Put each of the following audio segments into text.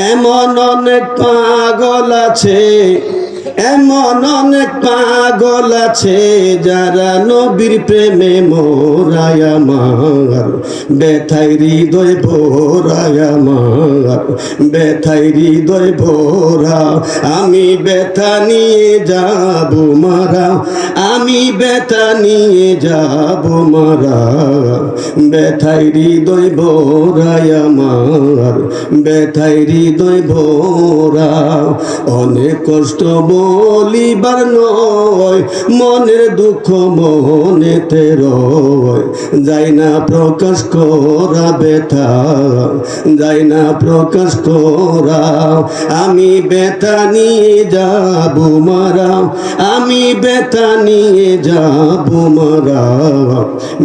এমন অনেক পাগল আছে। এমন অনেক পাগল আছে যারা নবীর প্রেমে মোরায় আমার। ব্যথাই হৃদয় ভোরায় আমার। ব্যথাই হৃদয় ভোরা। আমি ব্যথা নিয়ে যাব মারা। আমি ব্যথা নিয়ে যাব মারা। ব্যথাই হৃদয় ভোরায় আমার। ব্যথাই হৃদয় ভোরা। অনেক কষ্ট বলিবার নয়, মনের দুঃখ মনেতে রয়। যাই না প্রকাশ করা ব্যথা, যাই না প্রকাশ করা, আমি ব্যথা নিয়ে যাব মারা, আমি ব্যথা নিয়ে যাব মারা।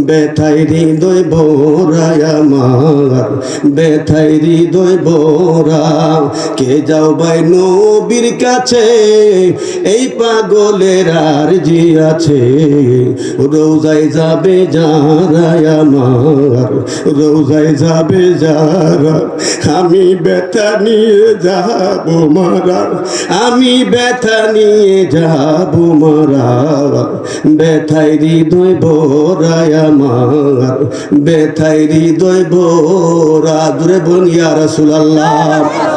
ব্যথাই হৃদয় ভোরায় আমার ব্যথাই হৃদয় ভোরা। কে যাও ভাই নবীর কাছে এই পাগলের আর জি আছে। রোজায় যাবে যারা আমার, রোজায় যাবে যারা, আমি ব্যথা নিয়ে যাব মারা, আমি ব্যথা নিয়ে যাব মারা। ব্যথাই হৃদয় ভোরায় আমার ব্যথাই হৃদয় ভোরা। দূরে বনিয়া রসুলাল্লাহ।